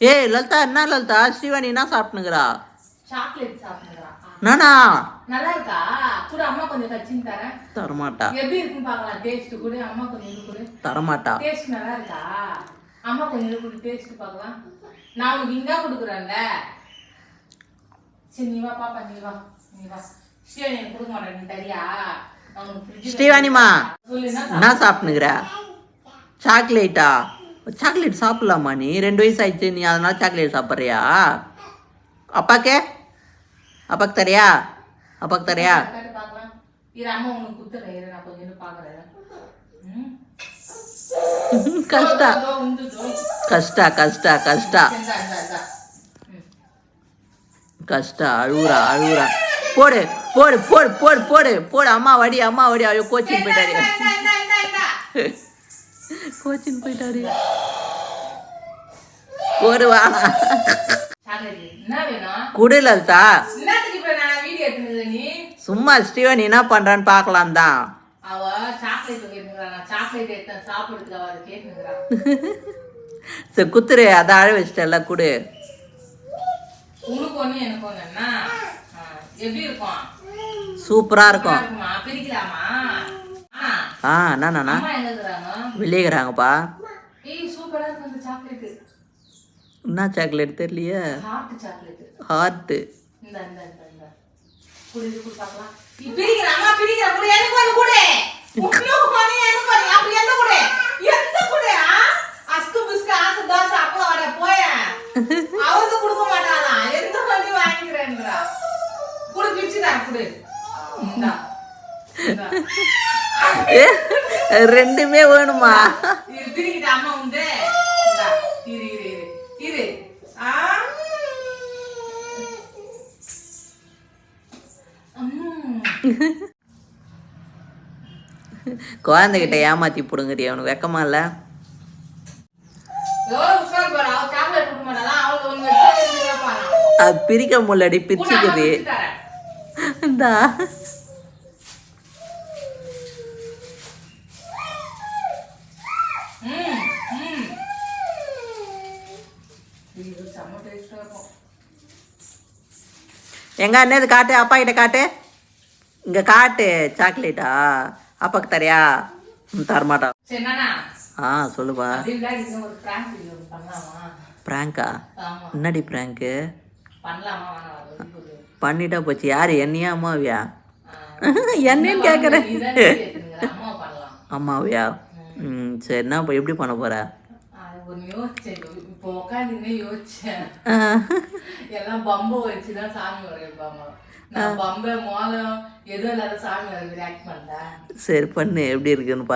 ஏய் லலிதா என்ன லலிதா? ஸ்ரீவாணி என்ன சாப்பிட்டுங்கிறா சாக்லேட் சாப்பிடுறா நானா நல்லா இருக்கா? கூட அம்மா கொஞ்சம் கச்சின்னு தரேன். தரமாட்டா. எப்படி இருக்குன்னு பார்க்கலாம். டேஸ்ட் கூட அம்மா கொஞ்சம் கொடு. தரமாட்டா. டேஸ்ட் நல்லா இருக்கா? அம்மா கொஞ்சம் கொடு டேஸ்ட் பார்க்கலாம். நான் உனக்கு இங்க கொடுக்குறேன்ல. சரி நீ வா பாப்பா நீ வா. நீ வா. ஸ்ரீவாணி கொடுக்க மாட்டேன். நீ தரியா? ஸ்ரீவாணிமா என்ன என்ன சாக்லேட்டா? சாக்லேட் சாப்பிடலாமா நீ? ரெண்டு வயசு ஆயிடுச்சு நீ அதனால் சாக்லேட் சாப்பிட்றியா? அப்பாக்கே? அப்பாக்கு தரியா அப்பாக்கு தரியா கஷ்டா. கஷ்டா கஷ்டா கஷ்டா. கஷ்டா அழுவுறா அழுவுறா. போடு. போடு போடு போடு போடு போடு. அம்மா வடி அம்மா வடி. ஐயோ கோச்சிங் போயிட்டாரு. கோச்சிங் போயிட்டாரு. ஒரு வாடா சாக்லேட் என்ன வேணும்? குடு லலிதா என்னத்துக்கு இப்ப நான் வீடியோ எடுத்துனது நீ? சும்மா ஸ்ரீவன் என்ன பண்றான்னு பார்க்கலாம் தான் சரி குத்துரு அதை அழ வச்சிட்டல குடு. உனக்கு எனக்கு எப்படி இருக்கும்? சூப்பரா நல்லா இருக்கும் ஆ, என்னண்ணா வெளியேறாங்கப்பா என்ன சாக்லேட் தெரியலையே? ஹார்ட்டு அவருக்கு கொடுக்க மாட்டாளா எந்த பண்ணி வாங்கிக்கிறேன்றா? குடு குடு. ரெண்டுமே வேணுமா? இந்தா குழந்தைகிட்ட ஏமாத்தி பிடுங்குறிய அவனுக்கு வெக்கமா இல்ல? எவ்வளவு உஷார் பாரு, அவ chocolate கொடுக்க மாட்டாளா? அவளுக்கு ஒண்ணு வச்சு வச்சு கேட்பாளாம். அது பிரிக்க முள்ளடி கூட பிரிச்சுக்குது அவ பிரிச்சு தரேன். இந்தா ம், ம். இது எங்க அண்ணது காட்டு அப்பா கிட்ட காட்டு. இங்க காட்டு சாக்லேட்டா அப்பாக்கு தரியா தரமாட்டா? ஆ சொல்லுப்பா? பிராங்கா. என்னடி பிராங்கு பண்ணிட்டா போச்சு. யாரு என்னையா அம்மாவியா? என்னன்னு பண்ணலாம். அம்மாவியா? ம். சரி என்ன இப்ப எப்படி பண்ண யோசிச்சேன். இப்போ உட்காந்துக்கினே யோசிச்சேன். ஆ, எல்லாம் பம்பை வச்சுதான் சாமி வரைப்பாங்க நான் பம்பை மோளம் எதுவும் இல்லாத சாமி வரைஞ்சு ஆக்ட் பண்ணேன் சரி பண்ணு எப்படி இருக்குன்னு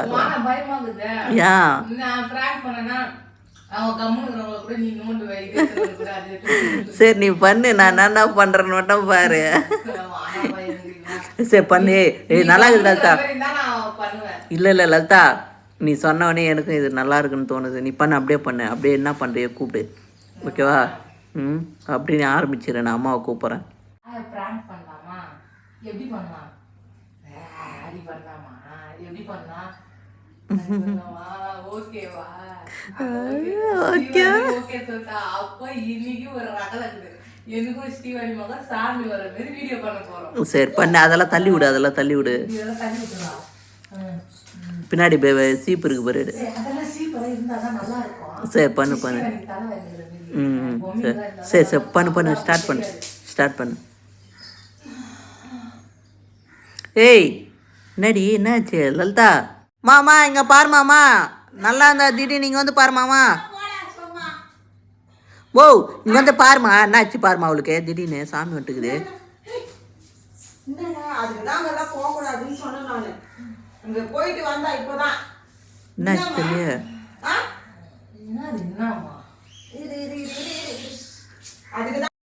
நான் பிராங்க் பண்ணேன்னா வந்து சரி நீ பண்ணு. நான் என்ன பண்றேன்னு மட்டும் பாரு. சரி பண்ணு. நல்லா இருக்குது லலிதா. இல்லை இல்லை லலிதா. நீ சொன்ன உடனே எனக்கும் இது நல்லா இருக்குன்னு தோணுது. நீ பண்ணு அப்படியே பண்ணு. அப்படியே என்ன பண்ணுறியோ கூப்பிடு. ஓகேவா? ம்? அப்படி நீ ஆரம்பிச்சிடுறேன் நான் அம்மாவை கூப்பிட்றேன். பிராங்க் பண்ணலாமா? எப்படி பண்ணலாம்? அப்படி பண்ணலாமா எப்படி பண்ணலாம்? ஓகேவா? ஓகே. ஓகே சொல்லிட்டா. அப்ப இன்னைக்கு ஒரு ரகலக்குது எனக்கும் ஸ்ரீவாணி மகன் சாமி வர மாதிரி வீடியோ பண்ண போறோம். சரி பண்ணு. அதெல்லாம் தள்ளி விடு அதெல்லாம் தள்ளி விடு. இதெல்லாம் தள்ளி விட்டுலாம் பின்னாடி சீப்பு இருக்கு பாரு சரி பண்ணு பண்ணு. ம் சரி சரி சரி பண்ணு பண்ணு ஸ்டார்ட் பண்ணு. ஸ்டார்ட் பண்ணு. ஏய் என்னடி என்னாச்சு? லலிதா. மாமா இங்க பாரு மாமா. நல்லா இருந்தா திடீர்னு நீங்க வந்து பாரு மாமா. ஓ இங்க வந்து பாருமா என்னாச்சு பாருமா அவளுக்கு? திடீர்னு சாமி அதுக்குதான் அங்கெல்லாம் போகக்கூடாதுன்னு சொன்னேன் நானு. அங்க போயிட்டு வந்தா இப்பதான். என்னாச்சு என்னம்மா இரு, இரு, இரு. அதுக்குதான்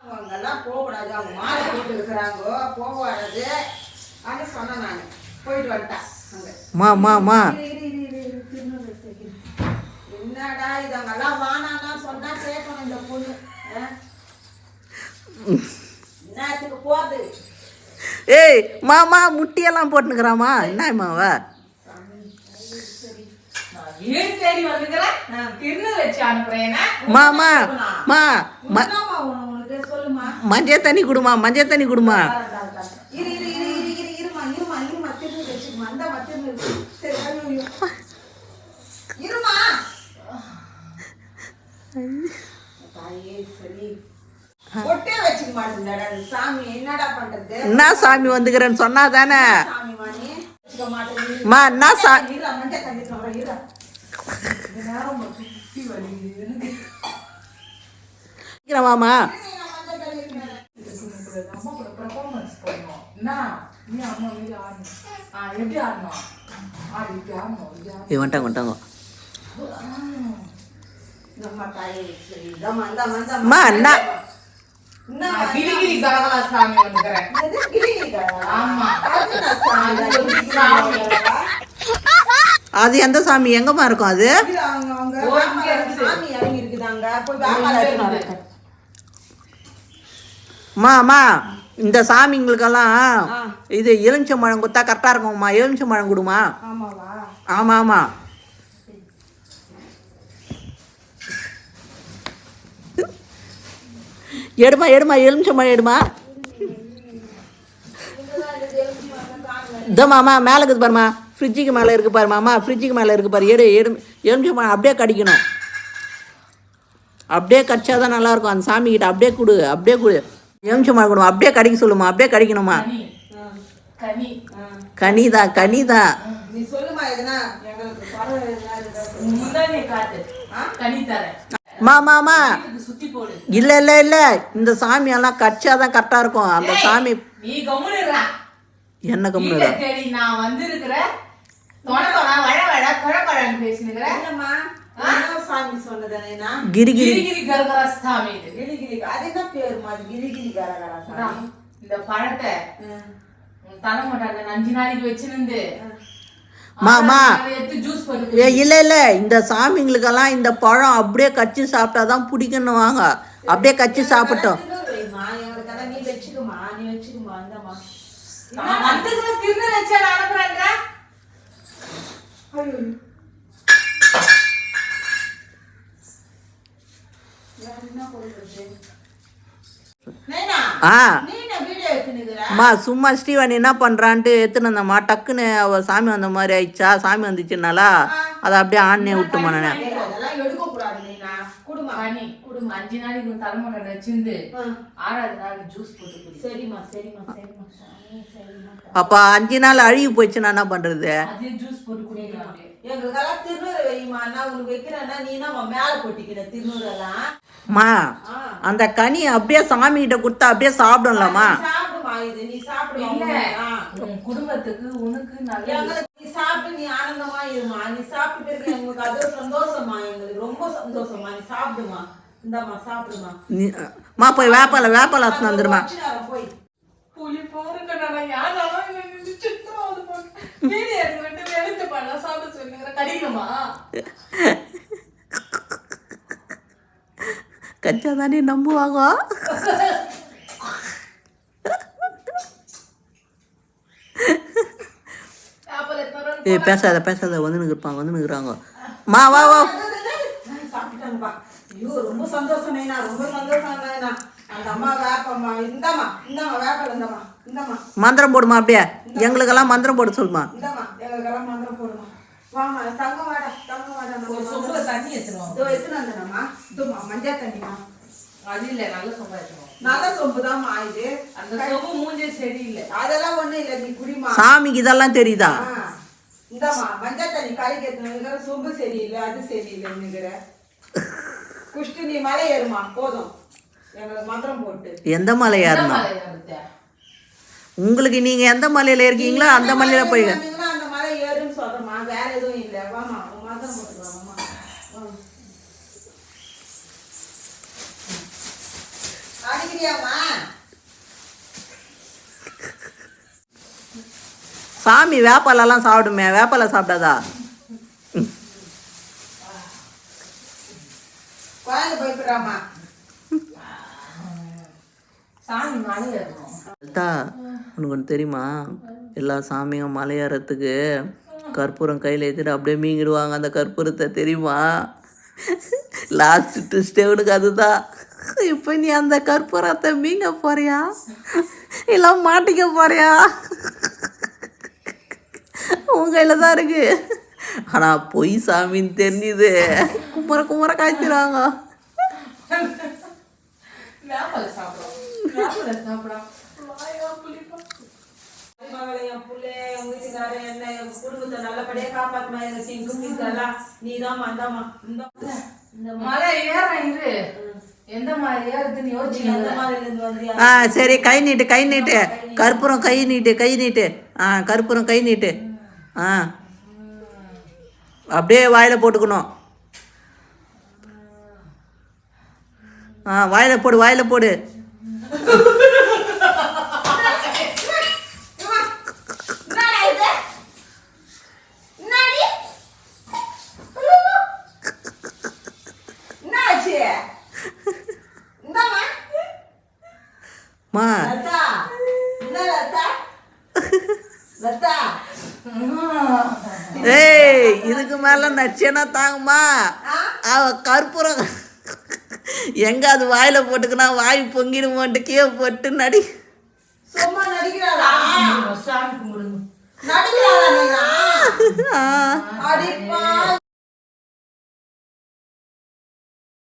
அங்கெல்லாம் போகக்கூடாது. அவங்க மாலை போட்டு இருக்கிறாங்கோ, போகக்கூடாது. அப்படின்னு சொன்னேன் நானு. போயிட்டு வந்துட்டா அங்க. மா மா மா இரு, இரு, இரு, இரு, இரு, திருநூறு எடுத்துக்கிறேன். என்னடா இது அங்கெல்லாம் வானான்னா சொன்னா கேட்கணும் இந்த பொண்ணு? என்னத்துக்கு போகுது ஏய் மாமா முட்டியெல்லாம் போட்டுனுக்குறாமா? வச்சு அனுப்புறேன் மாமா மா ம- என்னம்மா உன- உனக்கு சொல்லுமா மஞ்சள் தண்ணி கொடுமா மஞ்சள் தண்ணி கொடுமா? இரு இரு இரு இரு இரு இருமா என்ன சாமி வந்துக்கிறேன்னு சொன்னா தானே சாமி மா என்ன சா இருடா மஞ்சள் தண்ணி சொல்றேன் இருடா மாமா அம்மா கூட performance பண்ணணும். என்ன? நீ அம்மா வீடு ஆடணும். ஆ, எப்படி ஆடணும்? ஆடு, இப்படி ஆடணும், இப்படி ஆடணும். ஏய் வந்துட்டாங்க வந்துட்டாங்க அம்மா, என்ன? கிரிகிரி சாமி வந்துக்கிறேன். ஆமா. அது எந்த சாமி? எங்கம்மா இருக்கும் அது. அம்மா இந்த சாமிங்களுக்கெல்லாம். இது எலுமிச்சை பழம் கொடுத்தா கரெக்டாக இருக்கும்மா. எலுமிச்சை பழம் கொடுமா? ஆமாவா? ஆமாம் ஆமாம் எடுமா எடுமா எலுமிச்சை பழம் எடுமா. இதோமாம்மா மேலே இருக்குது பாருமா. ஃப்ரிட்ஜுக்கு மேலே இருக்கு பாருமாம்மா ஃப்ரிட்ஜுக்கு மேலே இருக்கு பாரு. எடு எடு எலுமிச்சை பழம் அப்படியே கடிக்கணும். அப்படியே கடிச்சா தான் நல்லாயிருக்கும் அந்த சாமி கிட்ட அப்படியே கொடு அப்படியே கொடு. எலுமிச்சை பழம் கொடுமா அப்படியே கடிக்க சொல்லுமா அப்படியே கடிக்கணுமா? கனி, ஆ, கனி. ஆ. கனிதான் கனிதான் நீ சொல்லுமா எதுனா? எங்களுக்கு பறவை எதுனா இருக்குதா சொல்லு. உன் முந்தானையை காட்டு. கனி தரேன். மா மாமா வீட்டுக்கு சுத்தி போடு. இல்லை இல்லை இல்லை இந்த சாமியெல்லாம் கடிச்சா தான் கரெக்டாக இருக்கும் அந்த சாமி. என்ன கம்முனு நான் சொன்னதானேனா கிரிகிரி இந்த பழத்தை உன் தலைமுட்டால அஞ்சு நாளைக்கு வச்சிருந்து மாமா. இல்லை இல்லை இந்த சாமிங்களுக்கெல்லாம் இந்த பழம் அப்படியே கச்சி சாப்பிட்டா தான் பிடிக்குன்னு வாங்க அப்படியே கச்சி சாப்பிட்டோம். ஆ அம்மா சும்மா ஸ்ரீவாணி என்ன பண்ணுறான்ட்டு எடுத்துன்னு வந்தம்மா டக்குன்னு அவ சாமி வந்த மாதிரி ஆயிடுச்சா? சாமி வந்துச்சுனாலா அதை அப்படியே ஆன்னே விட்டுமா நான். அஞ்சு நாளைக்கு தலைமுறை வச்சிருந்து. ஆறாவது நாள் ஜூஸ் போட்டு சரிம்மா சரிம்மா சரிம்மா. அப்போ அஞ்சு நாள் அழுகி போயிடுச்சுன்னா என்ன பண்ணுறது அதே ஜூஸ் போட்டு குடிக்கலாம் அப்படியே எங்களுக்கெல்லாம் திருநூறு நான் உனக்கு வைக்கிறேன்னா நீ என்ன மேல கொட்டிக்கிற திருநூறு எல்லாம் மா. அந்த கனி அப்படியே சாமி கிட்ட கொடுத்தா அப்படியே சாப்பிடலாமா? சாப்பிடுமா இது? நீ சாப்பிடு இல்ல. ஆ. உன் குடும்பத்துக்கு உனக்கு நல்ல எங்களுக்கு நீ சாப்பிட்டு நீ ஆனந்தமா இருமா. நீ சாப்பிட்டு பிறகு எங்களுக்கு அது ஒரு சந்தோஷமா? எங்களுக்கு ரொம்ப சந்தோஷமா. நீ சாப்பிடுமா? இந்தாம்மா சாப்பிடுமா? நீ மா போய் வேப்பால வேப்பால அத்துன்னு வந்துடுமா வச்சுனாரன் போய். புலி பாருங்க நான் யாராலும் போட்டு. கச்சா தானே நம்புவாங்க? ஏய் பேசாத பேசாத. வந்து இருப்பாங்க வந்து நிற்கிறாங்க. மா வா வா. ஐயோ ரொம்ப சந்தோஷம் நைனா. ரொம்ப சந்தோஷம் நைனா. அந்த அம்மா வேப்பம்மா. இந்தாம்மா இந்தாம்மா வேப்பல் இந்தாம்மா இந்தாம்மா. மந்திரம் போடுமா அப்படியே? எங்களுக்கெல்லாம் மந்திரம் போட சொல்லுமா? இந்தாம்மா எங்களுக்கெல்லாம் மந்திரம் போடுமா வாமா தங்க வாடா தங்க வாடா நம்ம ஒரு சொம்புல தண்ணி எடுத்துருவோம். இதோ எடுத்துன்னு வந்தேனம்மா? இதுமா மஞ்சள் தண்ணிமா அது இல்ல நல்ல சொம்பா நல்ல சொம்பு தான்மா இது. அந்த சொம்பு மூஞ்சே சரியில்லை. அதெல்லாம் ஒண்ணும் இல்லை நீ குடிமா சாமிக்கு இதெல்லாம் தெரியுதா? ஆ. இந்தாம்மா மஞ்சள் தண்ணி கலைக்கு எடுத்துன்னு சொம்பு சரியில்லை அது சரியில்லைன்னுங்கிற குஷ்டு நீ மலை ஏறுமா போதும். எங்களுக்கு மந்திரம் போட்டு. எந்த மலை ஏறணும்? உங்களுக்கு நீங்க எந்த மலையில இருக்கீங்களோ அந்த மலையில போய் சாமி வேப்பாலெல்லாம் சாப்பிடுமே. வேப்பால சாப்பிடாதா? சாமி ஏறணும். அதான் உனக்கு ஒன்று தெரியுமா? எல்லா சாமியும் மலையேறத்துக்கு கற்பூரம் கையில் ஏற்றிட்டு அப்படியே மீங்கிடுவாங்க அந்த கற்பூரத்தை தெரியுமா? லாஸ்ட் ட்விஸ்டே உனக்கு அதுதான் இப்போ நீ அந்த கற்பூரத்தை மீங்க போறியா? இல்லை மாட்டிக்க போறியா? உன் கையில் தான் இருக்கு. ஆனால் பொய் சாமின்னு தெரிஞ்சுது. குமர குமர காய்ச்சிடுவாங்க சாப்பிடும் வேப்பல சாப்பிடும் வாயா புளிப்பா மகளே, என் புள்ளை, என் வீட்டுக்காரன், என்னை, என் குடும்பத்தை நல்லபடியா காப்பாத்துமா, எங்க சிங்கு மீன்கள்லாம். நீதாம்மா, இந்தாம்மா, இந்தா. மலை ஏற இரு. எந்த மலை ஏறுதுன்னு நீ யோசிச்சு எந்த மாதிரில இருந்து வந்தியா? ஆ சரி கை நீட்டு. கை நீட்டு. கற்பூரம் கை நீட்டு கை நீட்டு. ஆ கற்பூரம் கை நீட்டு. ஆ. அப்படியே வாயில போட்டுக்கணும். ஆ வாயில போடு வாயில போடு என்னடா இது? என்னடி? என்னாச்சு? இந்தாம்மா. மா லதா, என்ன லதா? லதா, ஏய் இதுக்கு மேல நச்சேனா தாங்கம்மா? அவ கற்பூரம் எங்க அது வாயில போட்டுக்கினா வாய் பொங்கிடுமோன்ட்டு கீழே போட்டு நடி சும்மா நடிக்கிறாளா? சாமி கும்பிடுங்க நடிக்கிறாளா.